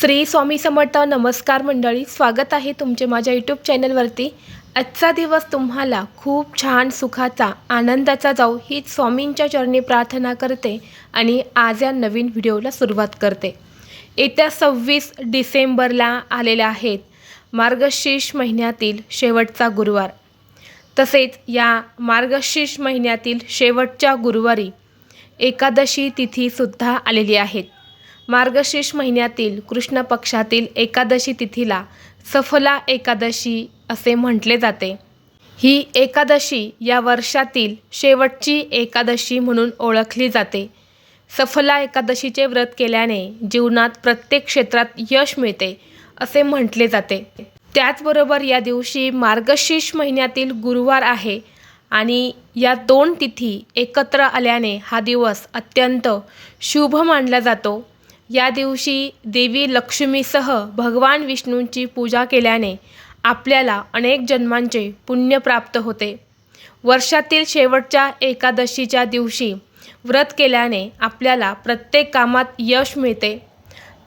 श्री स्वामी समर्थ नमस्कार मंडळी स्वागत आहे तुमचे माझ्या यूट्यूब चॅनलवरती आजचा दिवस तुम्हाला खूप छान सुखाचा आनंदाचा जाऊ ही स्वामींच्या चरणी प्रार्थना करते आणि आज या नवीन व्हिडिओला सुरुवात करते. येत्या सव्वीस डिसेंबरला आलेल्या आहेत मार्गशीर्ष महिन्यातील शेवटचा गुरुवार. तसेच या मार्गशीर्ष महिन्यातील शेवटच्या गुरुवारी एकादशी तिथीसुद्धा आलेली आहेत. मार्गशीर्ष महिन्यातील कृष्ण पक्षातील एकादशी तिथीला सफला एकादशी असे म्हटले जाते. ही एकादशी या वर्षातील शेवटची एकादशी म्हणून ओळखली जाते. सफला एकादशीचे व्रत केल्याने जीवनात प्रत्येक क्षेत्रात यश मिळते असे म्हटले जाते. त्याचबरोबर या दिवशी मार्गशीर्ष महिन्यातील गुरुवार आहे आणि या दोन तिथी एकत्र आल्याने हा दिवस अत्यंत शुभ मानला जातो. या दिवशी देवी लक्ष्मीसह भगवान विष्णूंची पूजा केल्याने आपल्याला अनेक जन्मांचे पुण्य प्राप्त होते. वर्षातील शेवटच्या एकादशीच्या दिवशी व्रत केल्याने आपल्याला प्रत्येक कामात यश मिळते.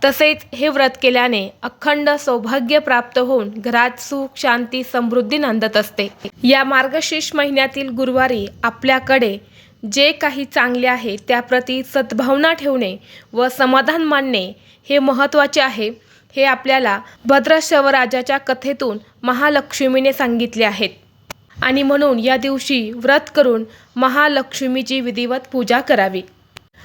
तसेच हे व्रत केल्याने अखंड सौभाग्य प्राप्त होऊन घरात सुख शांती समृद्धी नांदत असते. या मार्गशीर्ष महिन्यातील गुरुवारी आपल्याकडे जे काही चांगले आहे त्याप्रती सद्भावना ठेवणे व समाधान मानणे हे महत्त्वाचे आहे. हे आपल्याला भद्रशवराजाच्या कथेतून महालक्ष्मीने सांगितले आहेत. आणि म्हणून या दिवशी व्रत करून महालक्ष्मीची विधिवत पूजा करावी.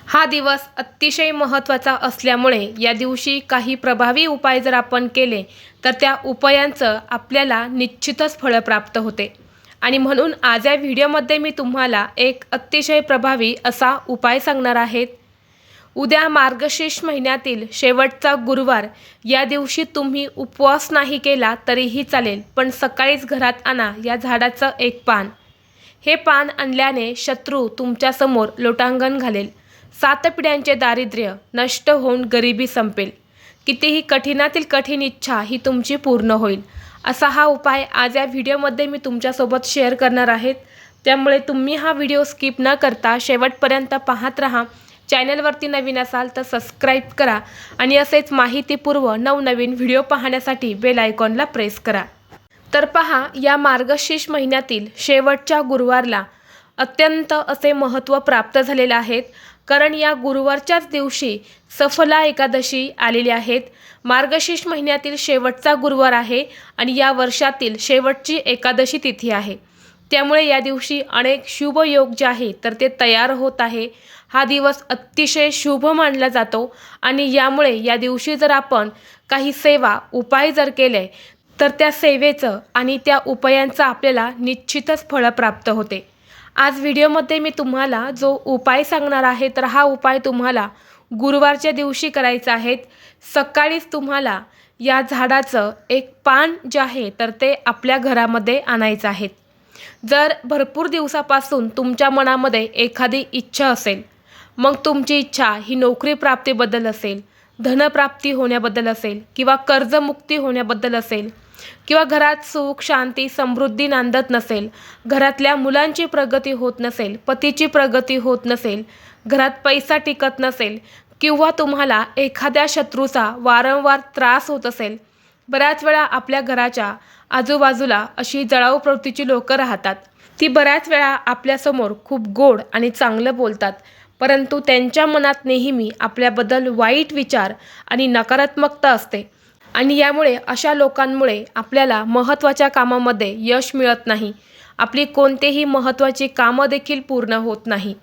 हा दिवस अतिशय महत्त्वाचा असल्यामुळे या दिवशी काही प्रभावी उपाय जर आपण केले तर त्या उपायांचं आपल्याला निश्चितच फळं प्राप्त होते. आणि म्हणून आज या व्हिडिओमध्ये मी तुम्हाला एक अतिशय प्रभावी असा उपाय सांगणार आहेत उद्या मार्गशीर्ष महिन्यातील शेवटचा गुरुवार या दिवशी तुम्ही उपवास नाही केला तरीही चालेल पण सकाळीच घरात आणा या झाडाचं एक पान. हे पान आणल्याने शत्रू तुमच्यासमोर लोटांगण घालेल. सात पिढ्यांचे दारिद्र्य नष्ट होऊन गरिबी संपेल. कितीही कठीणातील कठीण इच्छा ही तुमची पूर्ण होईल. असा हा उपाय आज या व्हिडिओमध्ये मी तुमच्यासोबत शेअर करणार आहेत. त्यामुळे तुम्ही हा व्हिडिओ स्किप न करता शेवटपर्यंत पाहत राहा. चॅनलवरती नवीन असाल तर सबस्क्राईब करा आणि असेच माहितीपूर्व नवनवीन व्हिडिओ पाहण्यासाठी बेल आयकॉनला प्रेस करा. तर पहा या मार्गशीर्ष महिन्यातील शेवटच्या गुरुवारला अत्यंत असे महत्त्व प्राप्त झालेले आहेत. कारण या गुरुवारच्याच दिवशी सफला एकादशी आलेली आहेत. मार्गशीर्ष महिन्यातील शेवटचा गुरुवार आहे आणि या वर्षातील शेवटची एकादशी तिथी आहे. त्यामुळे या दिवशी अनेक शुभ योग जे आहे तर ते तयार होत आहे. हा दिवस अतिशय शुभ मानला जातो आणि यामुळे या दिवशी जर आपण काही सेवा उपाय जर केले तर त्या सेवेचं आणि त्या उपायांचं आपल्याला निश्चितच फळ प्राप्त होते. आज व्हिडिओमध्ये मी तुम्हाला जो उपाय सांगणार आहे तर हा उपाय तुम्हाला गुरुवारच्या दिवशी करायचा आहे. सकाळीच तुम्हाला या झाडाचं एक पान जे आहे तर ते आपल्या घरामध्ये आणायचं आहे. जर भरपूर दिवसापासून तुमच्या मनामध्ये एखादी इच्छा असेल मग तुमची इच्छा ही नोकरी प्राप्तीबद्दल असेल धनप्राप्ती होण्याबद्दल असेल किंवा कर्जमुक्ती होण्याबद्दल असेल किंवा घरात सुख शांती समृद्धी नांदत नसेल घरातल्या मुलांची प्रगती होत नसेल पतीची प्रगती होत नसेल घरात पैसा टिकत नसेल किंवा तुम्हाला एखाद्या शत्रूचा वारंवार त्रास होत असेल बऱ्याच वेळा आपल्या घराच्या आजूबाजूला अशी जळाऊ प्रवृत्तीची लोकं राहतात. ती बऱ्याच वेळा आपल्यासमोर खूप गोड आणि चांगलं बोलतात परंतु त्यांच्या मनात नेहमी आपल्याबद्दल वाईट विचार आणि नकारात्मकता असते. आणि यामुळे अशा लोकांमुळे आपल्याला महत्त्वाच्या कामामध्ये यश मिळत नाही. आपली कोणतेही महत्त्वाची कामं देखील पूर्ण होत नाही.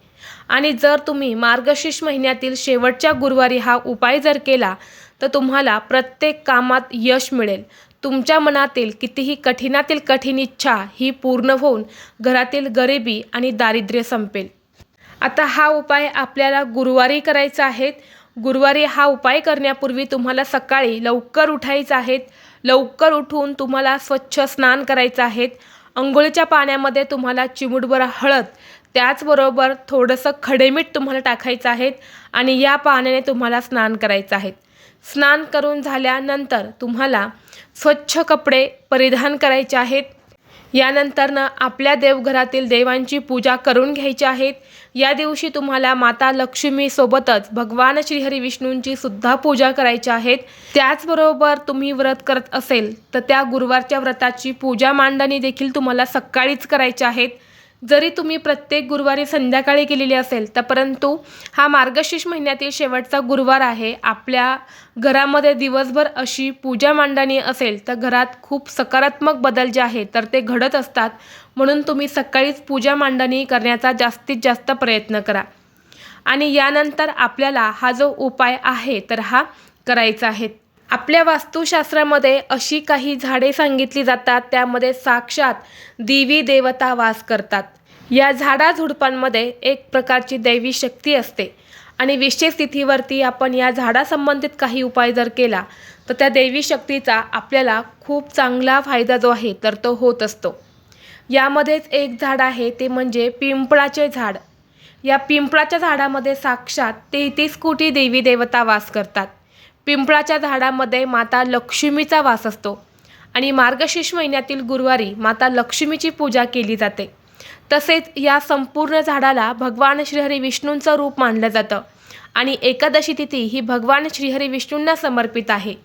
आणि जर तुम्ही मार्गशीर्ष महिन्यातील शेवटच्या गुरुवारी हा उपाय जर केला तर तुम्हाला प्रत्येक कामात यश मिळेल. तुमच्या मनातील कितीही कठीणातील कठीण इच्छा ही पूर्ण होऊन घरातील गरिबी आणि दारिद्र्य संपेल. आता हा उपाय आपल्याला गुरुवारी करायचा आहे. गुरुवारी हा उपाय करण्यापूर्वी तुम्हाला सकाळी लवकर उठायचं आहेत लवकर उठून तुम्हाला स्वच्छ स्नान करायचं आहेत अंघोळीच्या पाण्यामध्ये तुम्हाला चिमुटभर हळद त्याचबरोबर थोडंसं खडेमीठ तुम्हाला टाकायचं आहे आणि या पाण्याने तुम्हाला स्नान करायचं आहे. स्नान करून झाल्यानंतर तुम्हाला स्वच्छ कपडे परिधान करायचे आहेत. यानंतरनं आपल्या देवघरातील देवांची पूजा करून घ्यायची आहेत. या दिवशी तुम्हाला माता लक्ष्मीसोबतच भगवान श्रीहरी विष्णूंची सुद्धा पूजा करायची आहेत. त्याचबरोबर तुम्ही व्रत करत असेल तर त्या गुरुवारच्या व्रताची पूजा मांडणी देखील तुम्हाला सकाळीच करायची आहेत. जरी तुम्ही प्रत्येक गुरुवारी संध्याकाळी केलेली असेल तर परंतु हा मार्गशीर्ष महिन्यातील शेवटचा गुरुवार आहे. आपल्या घरामध्ये दिवसभर अशी पूजा मांडणी असेल तर घरात खूप सकारात्मक बदल जे आहे तर ते घडत असतात. म्हणून तुम्ही सकाळीच पूजा मांडणी करण्याचा जास्तीत जास्त प्रयत्न करा. आणि यानंतर आपल्याला हा जो उपाय आहे तर हा करायचा आहे. आपल्या वास्तुशास्त्रामध्ये अशी काही झाडे सांगितली जातात त्यामध्ये साक्षात देवी देवता वास करतात. या झाडाझुडपांमध्ये एक प्रकारची दैवी शक्ती असते. आणि विशेष तिथीवरती आपण या झाडासंबंधित काही उपाय जर केला तर त्या दैवी शक्तीचा आपल्याला खूप चांगला फायदा जो आहे तर तो होत असतो. यामध्येच एक झाड आहे ते म्हणजे पिंपळाचे झाड. या पिंपळाच्या झाडामध्ये साक्षात तेहतीस कोटी देवी देवता वास करतात. पिंपळाच्या झाडामध्ये माता लक्ष्मीचा वास असतो. आणि मार्गशीर्ष महिन्यातील गुरुवारी माता लक्ष्मीची पूजा केली जाते. तसेच या संपूर्ण झाडाला भगवान श्रीहरी विष्णूंचं रूप मानलं जातं. आणि एकादशी तिथी ही भगवान श्रीहरी विष्णूंना समर्पित आहे.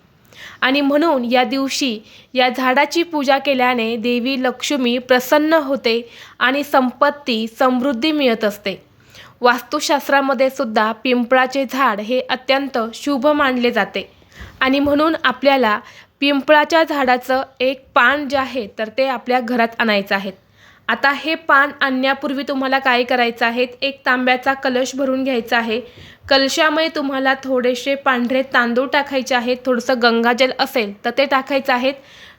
आणि म्हणून या दिवशी या झाडाची पूजा केल्याने देवी लक्ष्मी प्रसन्न होते आणि संपत्ती समृद्धी मिळत असते. वास्तुशास्त्रामध्ये सुद्धा पिंपळाचे झाड हे अत्यंत शुभ मानले जाते. आणि म्हणून आपल्याला पिंपळाच्या झाडाचं एक पान जे आहे तर ते आपल्या घरात आणायचं आहे. आता हे पान आणण्यापूर्वी तुम्हाला काय करायचं आहे? एक तांब्याचा कलश भरून घ्यायचा आहे. कलशामध्ये तुम्हाला थोडेसे पांढरे तांदूळ टाकायचे आहेत. थोडंसं गंगाजल असेल तर ते टाकायचं आहेत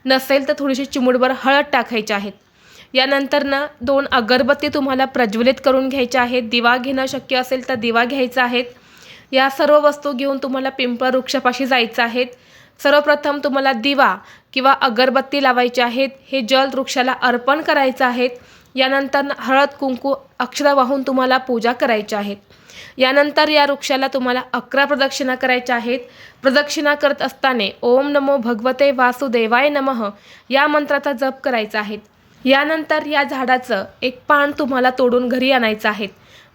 नसेल तर थोडीशी चिमुडभर हळद टाकायची आहेत यानंतर ना दोन अगरबत्ती तुम्हाला प्रज्वलित करून घ्यायच्या आहेत. दिवा घेणं शक्य असेल तर दिवा घ्यायचा आहेत. या सर्व वस्तू घेऊन तुम्हाला पिंपळ वृक्षापाशी जायचं आहेत. सर्वप्रथम तुम्हाला दिवा किंवा अगरबत्ती लावायची आहेत. हे जल वृक्षाला अर्पण करायचं आहेत. यानंतर हळद कुंकू अक्षरा वाहून तुम्हाला पूजा करायची आहेत. यानंतर या वृक्षाला तुम्हाला अकरा प्रदक्षिणा करायच्या आहेत. प्रदक्षिणा करत असताना ओम नमो भगवते वासुदेवाय नमः या मंत्राचा जप करायचा आहे. यानंतर या झाडाचं एक पान तुम्हाला तोडून घरी आणायचं आहे.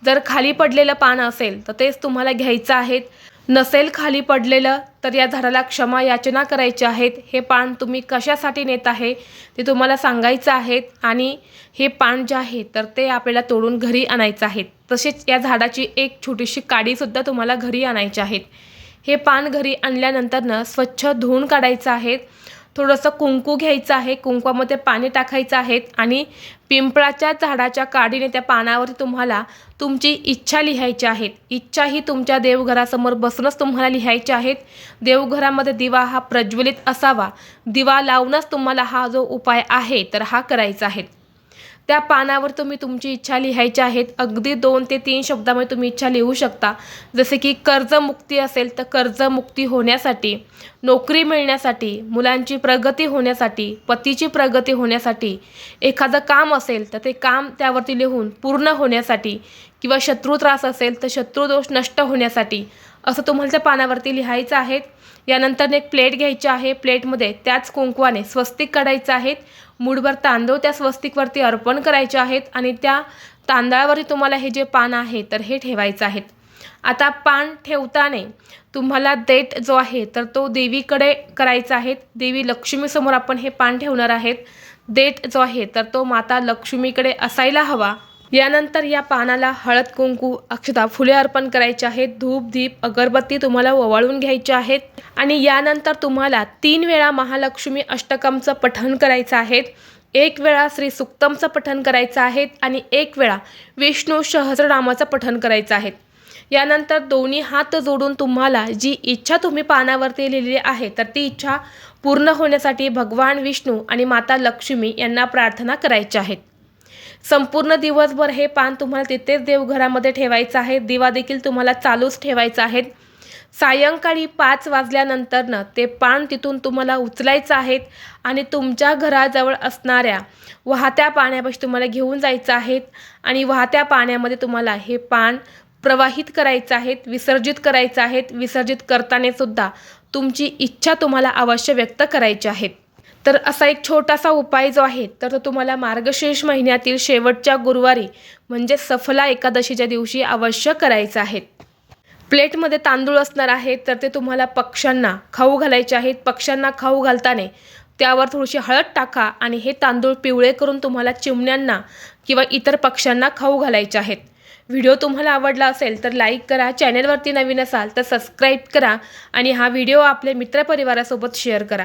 जर खाली पडलेलं पान असेल तर तेच तुम्हाला घ्यायचं आहे. नसेल खाली पडलेलं तर या झाडाला क्षमा याचना करायची आहेत हे पान तुम्ही कशासाठी नेत आहे ते तुम्हाला सांगायचं आहे. आणि हे पान जे आहे तर ते आपल्याला तोडून घरी आणायचं आहे. तसेच या झाडाची एक छोटीशी काडीसुद्धा तुम्हाला घरी आणायची आहेत हे पान घरी आणल्यानंतरनं स्वच्छ धुवून काढायचं आहे. थोडंसं कुंकू घ्यायचं आहे. कुंकवामध्ये पाणी टाकायचं आहे आणि पिंपळाच्या झाडाच्या काडीने त्या पानावर तुम्हाला तुमची इच्छा लिहायची आहेत इच्छा ही तुमच्या देवघरासमोर बसूनच तुम्हाला लिहायची आहेत देवघरामध्ये दिवा हा प्रज्वलित असावा. दिवा लावूनच तुम्हाला हा जो उपाय आहे तर हा करायचा आहे. त्या पानावर तुम्ही तुमची इच्छा लिहायची आहेत. अगदी दोन ते तीन शब्दामध्ये तुम्ही इच्छा लिहू शकता. जसे की कर्जमुक्ती असेल तर कर्जमुक्ती होण्यासाठी नोकरी मिळण्यासाठी मुलांची प्रगती होण्यासाठी पतीची प्रगती होण्यासाठी एखादं काम असेल तर ते काम त्यावरती लिहून पूर्ण होण्यासाठी किंवा शत्रू त्रास असेल तर शत्रुदोष नष्ट होण्यासाठी असं तुम्हाला त्या पानावरती लिहायचं आहे. यानंतर एक प्लेट घ्यायची आहे. प्लेटमध्ये त्याच कुंकवाने स्वस्तिक काढायचं आहेत मूठभर तांदूळ त्या स्वस्तिकवरती अर्पण करायचे आहेत आणि त्या तांदळावरती तुम्हाला हे जे पान आहे तर हे ठेवायचं आहेत आता पान ठेवताना तुम्हाला देठ जो आहे तर तो देवीकडे करायचा आहे. देवी लक्ष्मीसमोर आपण हे पान ठेवणार आहेत. देट जो आहे तर तो माता लक्ष्मीकडे असायला हवा. यानंतर या पानाला हळद कुंकू अक्षता फुले अर्पण करायचे आहेत. धूप दीप अगरबत्ती तुम्हाला ओवाळून घ्यायचे आहेत. आणि यानंतर तुम्हाला तीन वेळा महालक्ष्मी अष्टकमचं पठण करायचं आहे एक वेळा श्री सुक्तमचं पठण करायचं आहे आणि एक वेळा विष्णू सहस्रनामाचं पठण करायचं आहे यानंतर दोन्ही हात जोडून तुम्हाला जी इच्छा तुम्ही पानावरती लिहिलेली आहे तर ती इच्छा पूर्ण होण्यासाठी भगवान विष्णू आणि माता लक्ष्मी यांना प्रार्थना करायच्या आहेत. संपूर्ण दिवसभर हे पान तुम्हाला तिथेच देवघरामध्ये ठेवायचं आहे. दिवा देखील तुम्हाला चालूच ठेवायचा आहे. सायंकाळी पाच वाजल्यानंतरनं ते पान तिथून तुम्हाला उचलायचं आहेत आणि तुमच्या घराजवळ असणाऱ्या वाहत्या पाण्यापाशी तुम्हाला घेऊन जायचं आहेत आणि वाहत्या पाण्यामध्ये तुम्हाला हे पान प्रवाहित करायचं आहेत विसर्जित करायचं आहेत विसर्जित करताना सुद्धा तुमची इच्छा तुम्हाला अवश्य व्यक्त करायची आहेत तर असा एक छोटासा उपाय जो आहे तर तो तुम्हाला मार्गशीर्ष महिन्यातील शेवटच्या गुरुवारी म्हणजे सफला एकादशीच्या दिवशी अवश्य करायचं आहे प्लेटमध्ये तांदूळ असणार आहेत तर ते तुम्हाला पक्ष्यांना खाऊ घालायचे आहेत. पक्ष्यांना खाऊ घालताना त्यावर थोडीशी हळद टाका आणि हे तांदूळ पिवळे करून तुम्हाला चिमण्यांना किंवा इतर पक्ष्यांना खाऊ घालायचे आहेत. व्हिडिओ तुम्हाला आवडला असेल तर लाईक करा चॅनेलवरती नवीन असाल तर सबस्क्राईब करा आणि हा व्हिडिओ आपल्या मित्रपरिवारासोबत शेअर करा.